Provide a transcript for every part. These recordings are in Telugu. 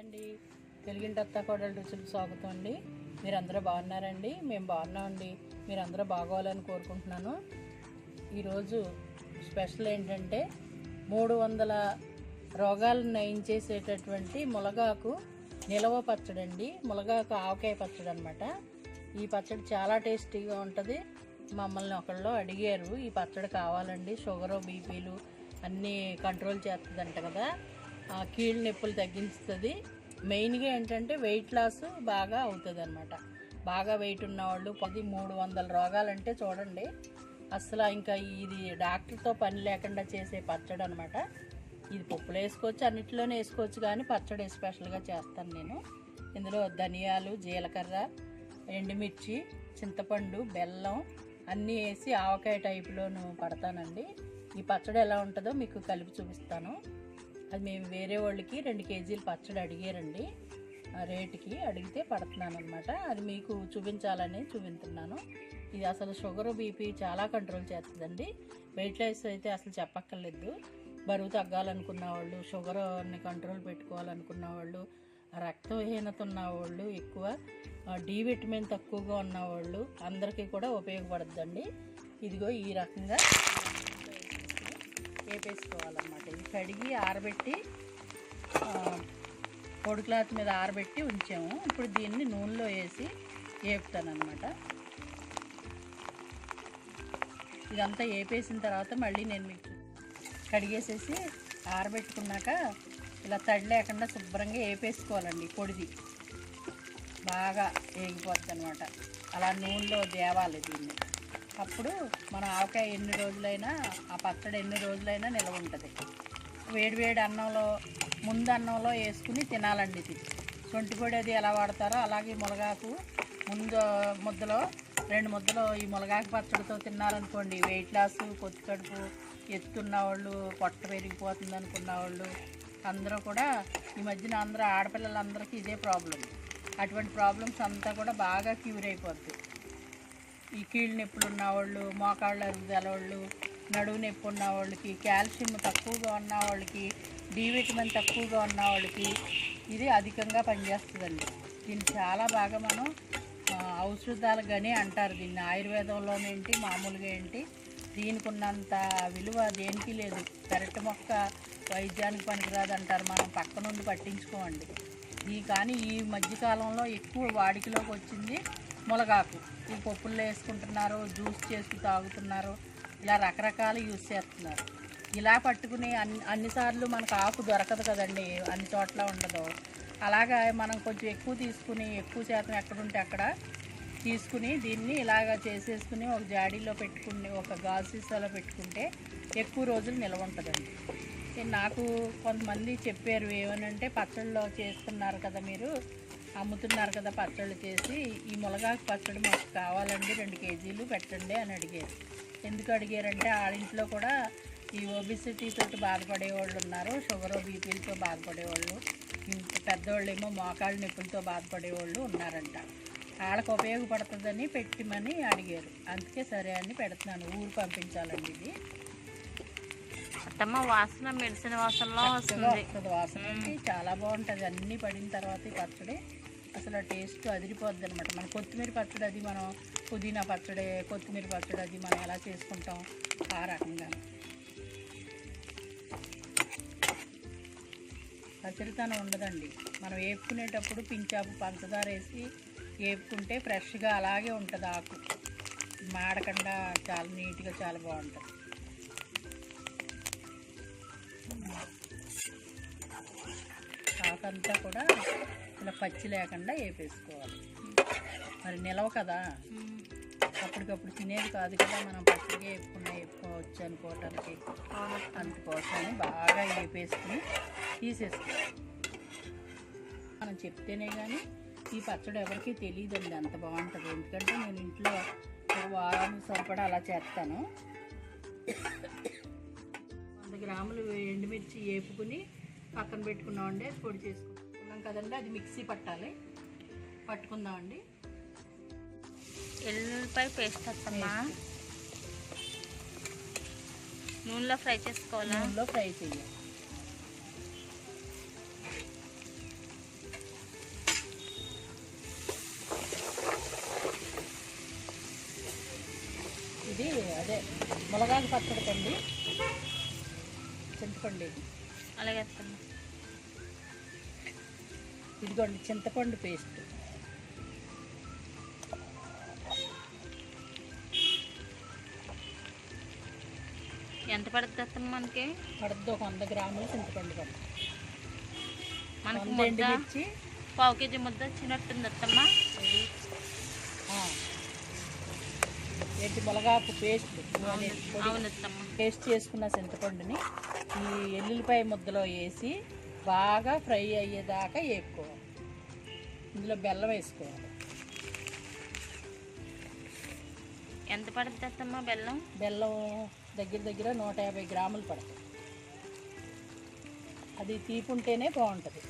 అండి. తెలుగింటి అత్త రుచులు స్వాగతం అండి మీరందరూ బాగున్నారండి. మేము బాగున్నామండి. మీరందరూ బాగోవాలని కోరుకుంటున్నాను. ఈరోజు స్పెషల్ ఏంటంటే మూడు వందల రోగాలను నయం చేసేటటువంటి ములగాకు నిలవ పచ్చడి అండి. ములగాకు ఆవకాయ పచ్చడి అనమాట ఈ పచ్చడి చాలా టేస్టీగా ఉంటుంది. మమ్మల్ని ఒకళ్ళు అడిగారు ఈ పచ్చడి కావాలండి? షుగరు బీపీలు అన్నీ కంట్రోల్ చేస్తుందంట కదా. కీళ్ళ నొప్పులు తగ్గిస్తుంది. మెయిన్గా ఏంటంటే వెయిట్ లాస్ బాగా అవుతుంది అనమాట బాగా వెయిట్ ఉన్నవాళ్ళు పది మూడు వందల రోగాలంటే చూడండి. అసలు ఇంకా ఇది డాక్టర్తో పని లేకుండా చేసే పచ్చడి అనమాట ఇది పప్పులు వేసుకోవచ్చు అన్నిటిలోనే వేసుకోవచ్చు కానీ పచ్చడి స్పెషల్గా చేస్తాను నేను. ఇందులో ధనియాలు జీలకర్ర ఎండుమిర్చి చింతపండు బెల్లం అన్నీ వేసి ఆవకాయ టైప్లోను పడతానండి. ఈ పచ్చడి ఎలా ఉంటుందో మీకు కలిపి చూపిస్తాను. అది మేము వేరే వాళ్ళకి రెండు కేజీలు పచ్చడి అడిగారండి. ఆ రేటుకి అడిగితే పడుతున్నాను అనమాట అది మీకు చూపించాలని చూపించున్నాను ఇది అసలు షుగర్ బీపీ చాలా కంట్రోల్ చేస్తుందండి. వెయిట్ లాస్ అయితే అసలు చెప్పక్కర్లేదు. బరువు తగ్గాలనుకున్న వాళ్ళు షుగర్ని కంట్రోల్ పెట్టుకోవాలనుకున్న వాళ్ళు రక్తహీనత ఉన్న వాళ్ళు ఎక్కువ డి విటమిన్ తక్కువగా ఉన్నవాళ్ళు అందరికీ కూడా ఉపయోగపడుతుందండి ఇదిగో ఈ రకంగా వేపేసుకోవాలన్నమాట కడిగి ఆరబెట్టి పొడి క్లాత్ మీద ఆరబెట్టి ఉంచాము. ఇప్పుడు దీన్ని నూనెలో వేసి వేపుతాను ఇదంతా వేపేసిన తర్వాత మళ్ళీ నేను మీకు కడిగేసేసి ఆరబెట్టుకున్నాక ఇలా తడి లేకుండా శుభ్రంగా వేపేసుకోవాలండి పొడిది. బాగా వేగిపోద్ది అనమాట అలా నూనెలో దేవాలి దీన్ని. అప్పుడు మన ఆవకాయ ఎన్ని రోజులైనా ఆ పచ్చడి ఎన్ని రోజులైనా నిల్వ ఉంటుంది. వేడి వేడి అన్నంలో ముందు అన్నంలో వేసుకుని తినాలండి ఇది. సొంటి పొడి అది ఎలా వాడతారో అలాగే మునగాకు ముందు ముద్దలో రెండు ముద్దలు ఈ మునగాకు పచ్చడితో తిన్నారనుకోండి. వెయిట్ లాస్ కొద్ది కడుపు ఎత్తున్న వాళ్ళు పొట్ట పెరిగిపోతుంది అనుకున్న వాళ్ళు అందరూ కూడా ఈ మధ్యన అందరూ ఆడపిల్లలందరికీ ఇదే ప్రాబ్లం అటువంటి ప్రాబ్లమ్స్ అంతా కూడా బాగా క్యూర్ అయిపోద్ది. ఈ కీళ్ళ నొప్పులు ఉన్నవాళ్ళు మోకాళ్ళు మోకాళ్ళ అరుగుదల వాళ్ళు నడువు నొప్పి ఉన్న వాళ్ళకి కాల్షియం తక్కువగా ఉన్న వాళ్ళకి డి విటమిన్ తక్కువగా ఉన్న వాళ్ళకి ఇది అధికంగా పనిచేస్తుందండి. దీన్ని చాలా బాగా మనం ఔషధాలు కానీ అంటారు. దీన్ని ఆయుర్వేదంలోనేంటి మామూలుగా ఏంటి దీనికి ఉన్నంత విలువ దేనికి లేదు. పెరటి మొక్క వైద్యానికి పనికిరాదు అంటారు. మనం పక్క నుండి పట్టించుకోమండి. ఈ కానీ ఈ మధ్యకాలంలో ఎక్కువ వాడికలోకి వచ్చింది మునగాకు ఈ పప్పుల్లో వేసుకుంటున్నారు జ్యూస్ చేసి తాగుతున్నారు. ఇలా రకరకాలు యూజ్ చేస్తున్నారు. ఇలా పట్టుకుని అన్ని అన్నిసార్లు మనకు ఆకు దొరకదు కదండి అన్ని చోట్ల ఉండదు. అలాగా మనం కొంచెం ఎక్కువ తీసుకుని ఎక్కువ శాతం ఎక్కడుంటే అక్కడ తీసుకుని దీన్ని ఇలాగ చేసేసుకుని ఒక జాడీలో పెట్టుకుని ఒక గాజు సీసాలో పెట్టుకుంటే ఎక్కువ రోజులు నిల్వ ఉంటుందండి. నాకు కొంతమంది చెప్పారు ఏమనంటే పచ్చళ్ళలో చేస్తున్నారు కదా మీరు అమ్ముతున్నారు కదా పచ్చళ్ళు చేసి ఈ మునగాకు పచ్చడి మాకు కావాలండి రెండు కేజీలు పెట్టండి అని అడిగారు. ఎందుకు అడిగారంటే ఆడింట్లో కూడా ఈ ఒబిసిటీ తోటి బాధపడే వాళ్ళు ఉన్నారు షుగర్ బీపీలతో బాధపడేవాళ్ళు. పెద్దవాళ్ళు ఏమో మోకాళ్ళ నొప్పులతో బాధపడేవాళ్ళు ఉన్నారంట. వాళ్ళకు ఉపయోగపడుతుందని పెట్టిమని అడిగారు. అందుకే సరే అని పెడుతున్నాను ఊరు పంపించాలండి ఇది. అత్తమ్మ వాసన మెడిసిన్ వాసనలో వస్తుంది. వాసన చాలా బాగుంటుంది. అన్నీ పడిన తర్వాత ఈ పచ్చడి అసలు ఆ టేస్ట్ అదిరిపోద్ది అనమాట మన కొత్తిమీర పచ్చడి అది మనం పుదీనా పచ్చడి కొత్తిమీర పచ్చడి అది మనం ఎలా చేసుకుంటాం ఆ రకంగా. పచ్చడితనం ఉండదండి. మనం వేపుకునేటప్పుడు పించాపు పంచదార వేసి వేపుకుంటే ఫ్రెష్గా అలాగే ఉంటుంది ఆకు. మాడకుండా చాలా నీట్గా చాలా బాగుంటుంది. ఆకంతా కూడా ఇలా పచ్చి లేకుండా వేపేసుకోవాలి. మరి నిలవ కదా? అప్పటికప్పుడు తినేది కాదు కదా మనం పచ్చిగా వేపుకున్నా వేపుకోవచ్చు అనుకోవటానికి. అందుకోసమని బాగా వేపేసుకుని తీసేసుకోవాలి. మనం చెప్తేనే కానీ ఈ పచ్చడి ఎవరికీ తెలియదండి అంత బాగుంటుంది. ఎందుకంటే నేను ఇంట్లో వారం సరిపడా అలా చేస్తాను. వంద గ్రాములు ఎండుమిర్చి వేపుకుని పక్కన పెట్టుకున్నామండి పొడి చేసుకున్నాం కదండి. అది మిక్సీ పట్టాలి. పట్టుకుందామండి. ఎల్లుపాయ పేస్ట్ వస్తామా నూనెలో ఫ్రై చేసుకోవాలా? నూనెలో ఫ్రై చేయాలి. ఇది అదే ములగాలు పచ్చడి అండి చింతపండి అలాగే ఇదిగోండి చింతపండు పేస్ట్. ఎంత పడుతుంది మనకి? పడుతుంది ఒక వంద గ్రాములు చింతపండు పడుతుంది మనకి ముద్ద పావు కేజీ ముద్ద వచ్చినట్టుంది అత్తమ్మ. ఏంటి ములగాకు పేస్ట్. పేస్ట్ చేసుకున్న చింతపండుని ఈ ఎల్లుల్లిపాయ ముద్దలో వేసి బాగా ఫ్రై అయ్యేదాకా వేపుకోవాలి. ఇందులో బెల్లం వేసుకోవాలి. ఎంత పడుతుంది అత్తమ్మ బెల్లం? బెల్లం దగ్గర దగ్గర నూట యాభై గ్రాములు పడుతుంది. అది తీపుంటేనే బాగుంటుంది.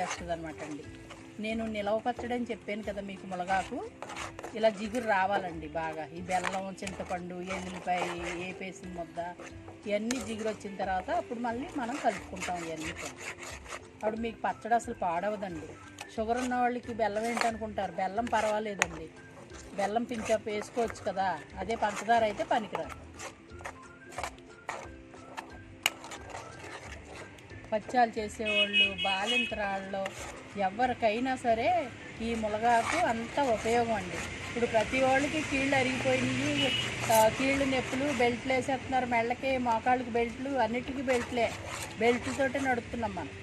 చేస్తుంది అనమాట అండి. నేను నిలవ పచ్చడి అని చెప్పాను కదా మీకు ములగాకు ఇలా జిగురు రావాలండి బాగా. ఈ బెల్లం చింతపండు ఎల్లిపాయ ఏపేసిన ముద్ద ఇవన్నీ జిగురు వచ్చిన తర్వాత అప్పుడు మళ్ళీ మనం కలుపుకుంటాం ఇవన్నీ కూడా. అప్పుడు మీకు పచ్చడి అసలు పాడవదండి. షుగర్ ఉన్న వాళ్ళకి బెల్లం ఏంటనుకుంటారు? బెల్లం పర్వాలేదండి. బెల్లం పించప్ వేసుకోవచ్చు కదా. అదే పంచదార అయితే పనికిరాదు. పచ్చాలు చేసేవాళ్ళు బాలింతరాళ్ళు ఎవరికైనా సరే ఈ ములగాకు అంత ఉపయోగం అండి. ఇప్పుడు ప్రతి వాళ్ళకి కీళ్ళు అరిగిపోయినాయి కీళ్ళు నొప్పులు బెల్ట్లు వేసేస్తున్నారు. మెళ్ళకి మోకాళ్ళకి బెల్ట్లు అన్నిటికీ బెల్ట్లే. బెల్ట్తోటే నడుస్తున్నాం మనం.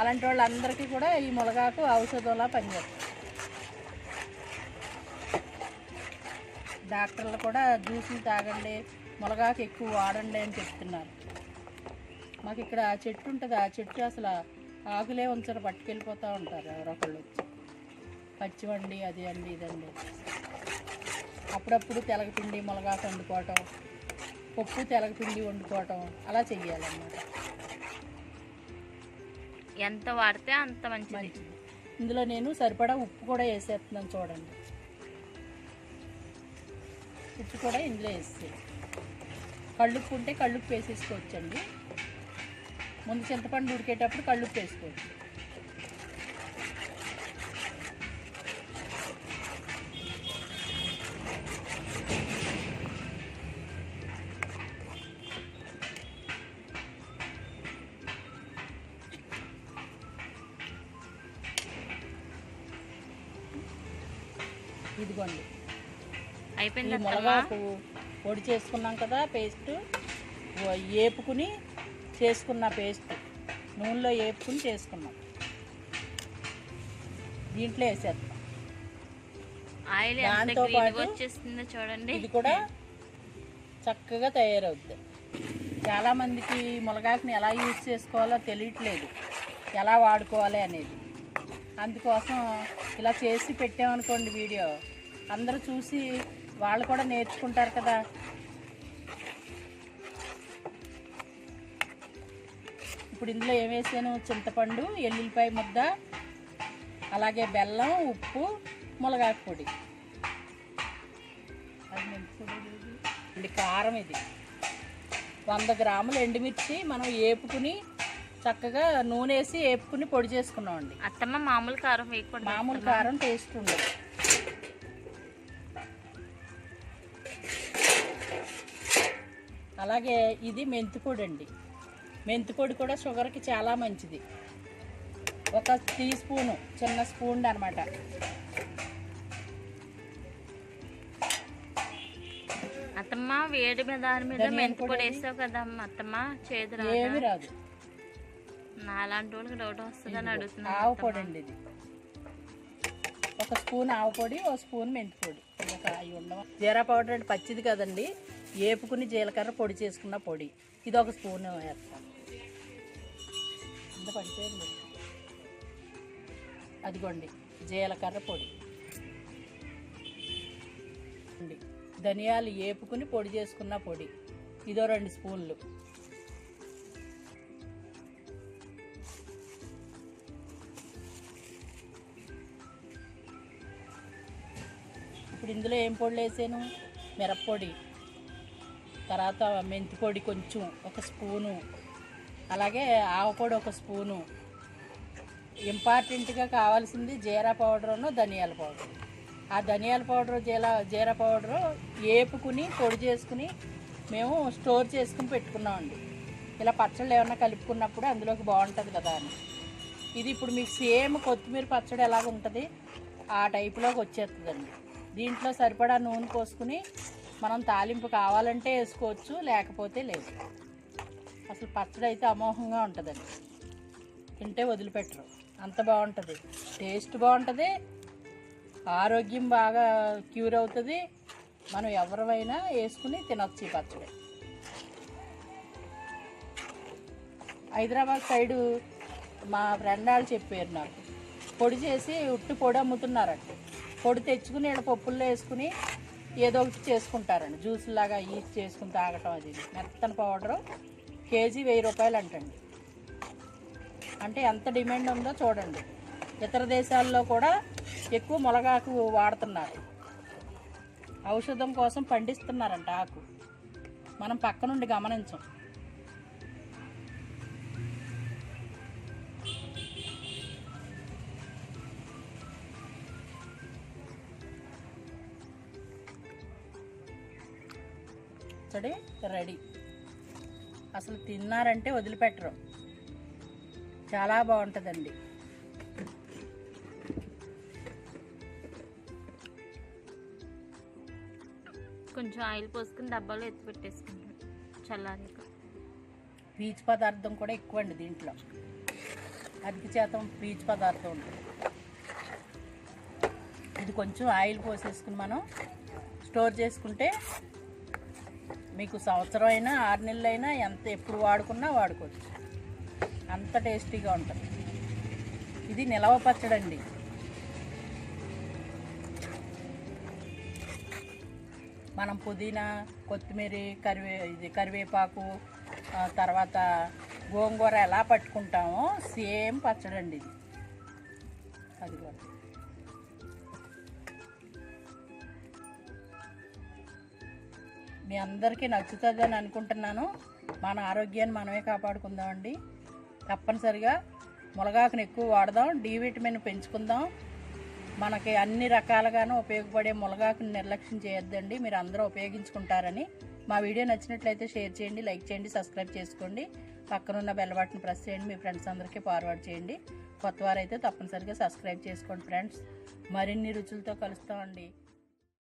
అలాంటి వాళ్ళందరికీ కూడా ఈ ములగాకు ఔషధంలా పనిచేస్తుంది. డాక్టర్లు కూడా జ్యూసులు తాగండి ములగాకు ఎక్కువ వాడండి అని చెప్తున్నారు. మాకు ఇక్కడ ఆ చెట్టు ఉంటుంది ఆ చెట్టు అసలు ఆకులే ఉంచరు పట్టుకెళ్ళిపోతూ ఉంటారు ఎవరొకళ్ళు వచ్చి. పచ్చివండి అది అండి ఇదండి అప్పుడప్పుడు తెలగపిండి ములగాకు వండుకోవటం పప్పు తెలగపిండి వండుకోవటం అలా చెయ్యాలన్నమాట. ఎంత వాడితే అంత మంచిది. మంచిది. ఇందులో నేను సరిపడా ఉప్పు కూడా వేసేస్తున్నాను చూడండి. ఉప్పు కూడా ఇందులో వేస్తే కళ్ళుప్పు ఉంటే కళ్ళుప్పు వేసేసుకోవచ్చండి. ముందు చింతపండు ఉడికేటప్పుడు కళ్ళుప్పు వేసుకోవచ్చు ఇదిగోండి. అయిపోయింది మునగాకు పొడి చేసుకున్నాం కదా పేస్ట్. ఏపుకుని చేసుకున్న పేస్ట్ నూనెలో ఏపుకుని చేసుకున్నాం. దీంట్లో వేసేస్తాం ఆయిల్ దాంతో పాటు వచ్చేస్తుందో చూడండి. ఇది కూడా చక్కగా తయారవుద్ది. చాలామందికి మునగాకుని ఎలా యూజ్ చేసుకోవాలో తెలియట్లేదు. ఎలా వాడుకోవాలి అనేది. అందుకోసం ఇలా చేసి పెట్టామనుకోండి వీడియో. అందరూ చూసి వాళ్ళు కూడా నేర్చుకుంటారు కదా. ఇప్పుడు ఇందులో ఏం వేసాను? చింతపండు ఎల్లుల్లిపాయ ముద్ద అలాగే బెల్లం ఉప్పు మునగాకు పొడి. ఇది కారం ఇది. వంద గ్రాములు ఎండుమిర్చి మనం ఏపుకుని చక్కగా నూనె వేసి ఏపుకుని పొడి చేసుకున్నామండి. అత్తమ్మ మామూలు కారం వేయకూడదు. మామూలు. కారం టేస్ట్ ఉండదు. అలాగే ఇది మెంతిపొడి అండి. మెంతిపొడి కూడా షుగర్కి చాలా మంచిది. ఒక టీ స్పూను చిన్న స్పూన్ అనమాట అత్తమ్మ వేడి మీద దాని మీద మెంతి పొడి? వేసావు కదమ్మ అత్తమ్మ? చేదు రాదా? రాదు. నాలాంటి వాళ్ళకి డౌట్ వస్తుందని ఆవు అడుగుతున్నాను పొడి అండి ఇది. ఒక స్పూన్ ఆవు పొడి ఒక స్పూన్ మెంతి పొడి. ఒక అవి ఉండవు? జీరా పౌడర్ అంటే పచ్చిది కదండి. ఏపుకుని జీలకర్ర పొడి చేసుకున్న పొడి. ఇది ఒక స్పూన్ వేస్తాను. కింద పడిపోయింది అదిగోండి జీలకర్ర పొడి. అండి ధనియాలు ఏపుకుని పొడి చేసుకున్న పొడి. ఇదో రెండు స్పూన్లు. ఇప్పుడు ఇందులో ఏం పొడులు వేసాను? మిరప్పొడి. తర్వాత మెంతి పొడి కొంచెం ఒక స్పూను. అలాగే ఆవపొడి ఒక స్పూను. ఇంపార్టెంట్గా కావాల్సింది జీరా పౌడర్ను ధనియాల పౌడర్. ఆ ధనియాల పౌడర్ జీలా జీరా పౌడరు ఏపుకుని పొడి చేసుకుని మేము స్టోర్ చేసుకుని పెట్టుకున్నామండి. ఇలా పచ్చళ్ళు ఏమన్నా కలుపుకున్నప్పుడు అందులోకి బాగుంటుంది కదా అని. ఇది ఇప్పుడు మీకు సేమ్ కొత్తిమీర పచ్చడి ఎలాగ ఉంటుంది? ఆ టైపులోకి వచ్చేస్తుందండి. దీంట్లో సరిపడా నూనె పోసుకుని మనం తాలింపు కావాలంటే వేసుకోవచ్చు లేకపోతే లేదు. అసలు పచ్చడి అయితే అమోహంగా ఉంటుందండి. తింటే వదిలిపెట్టరు. అంత బాగుంటుంది. టేస్ట్ బాగుంటుంది. ఆరోగ్యం బాగా క్యూర్ అవుతుంది. మనం ఎవరివైనా వేసుకుని తినొచ్చు ఈ పచ్చడి. హైదరాబాద్ సైడు మా ఫ్రెండ్ వాళ్ళు చెప్పారు నాకు. పొడి చేసి ఉట్టి పొడి అమ్ముతున్నారంట. పొడి తెచ్చుకుని ఇక్కడ పప్పుల్లో వేసుకుని ఏదో ఒకటి చేసుకుంటారండి జ్యూస్ లాగా ఈ చేసుకుని తాగటం అది మెత్తన మెత్తని పౌడరు. కేజీ వెయ్యి రూపాయలు అంటండి అంటే ఎంత డిమాండ్ ఉందో చూడండి. ఇతర దేశాల్లో కూడా ఎక్కువ మొలగాకు వాడుతున్నారు. ఔషధం కోసం పండిస్తున్నారంట ఆకు. మనం పక్క నుండి గమనించం. రెడీ. అసలు తిన్నారంటే వదిలిపెట్టరు. చాలా బాగుంటుందండి. కొంచెం ఆయిల్ పోసుకుని డబ్బాలో ఎత్తి పెట్టేసుకుంటాం చల్లారాక. పీచు పదార్థం కూడా ఎక్కువ అండి దీంట్లో. అధిక శాతం పీచు పదార్థం ఉంటుంది. ఇది కొంచెం ఆయిల్ పోసేసుకుని మనం స్టోర్ చేసుకుంటే మీకు సంవత్సరం అయినా ఆరు నెలలైనా ఎంత ఎప్పుడు వాడుకున్నా వాడుకోవచ్చు. అంత టేస్టీగా ఉంటుంది. ఇది నిలవ పచ్చడండి. మనం పుదీనా కొత్తిమీర కరివే ఇది కరివేపాకు తర్వాత గోంగూర ఎలా పట్టుకుంటామో సేమ్ పచ్చడండి ఇది. అది కూడా మీ అందరికీ నచ్చుతుందని అనుకుంటున్నాను. మన ఆరోగ్యాన్ని మనమే కాపాడుకుందామండి. తప్పనిసరిగా మునగాకును ఎక్కువ వాడదాం డి విటమిన్ పెంచుకుందాం. మనకి అన్ని రకాలుగాను ఉపయోగపడే మునగాకును నిర్లక్ష్యం చేయొద్దండి. మీరు అందరూ ఉపయోగించుకుంటారని. మా వీడియో నచ్చినట్లయితే షేర్ చేయండి లైక్ చేయండి సబ్స్క్రైబ్ చేసుకోండి. పక్కనున్న బెల్ బటన్ ప్రెస్ చేయండి మీ ఫ్రెండ్స్ అందరికీ ఫార్వర్డ్ చేయండి. కొత్త వారైతే తప్పనిసరిగా సబ్స్క్రైబ్ చేసుకోండి ఫ్రెండ్స్. మరిన్ని రుచులతో కలుస్తామండి.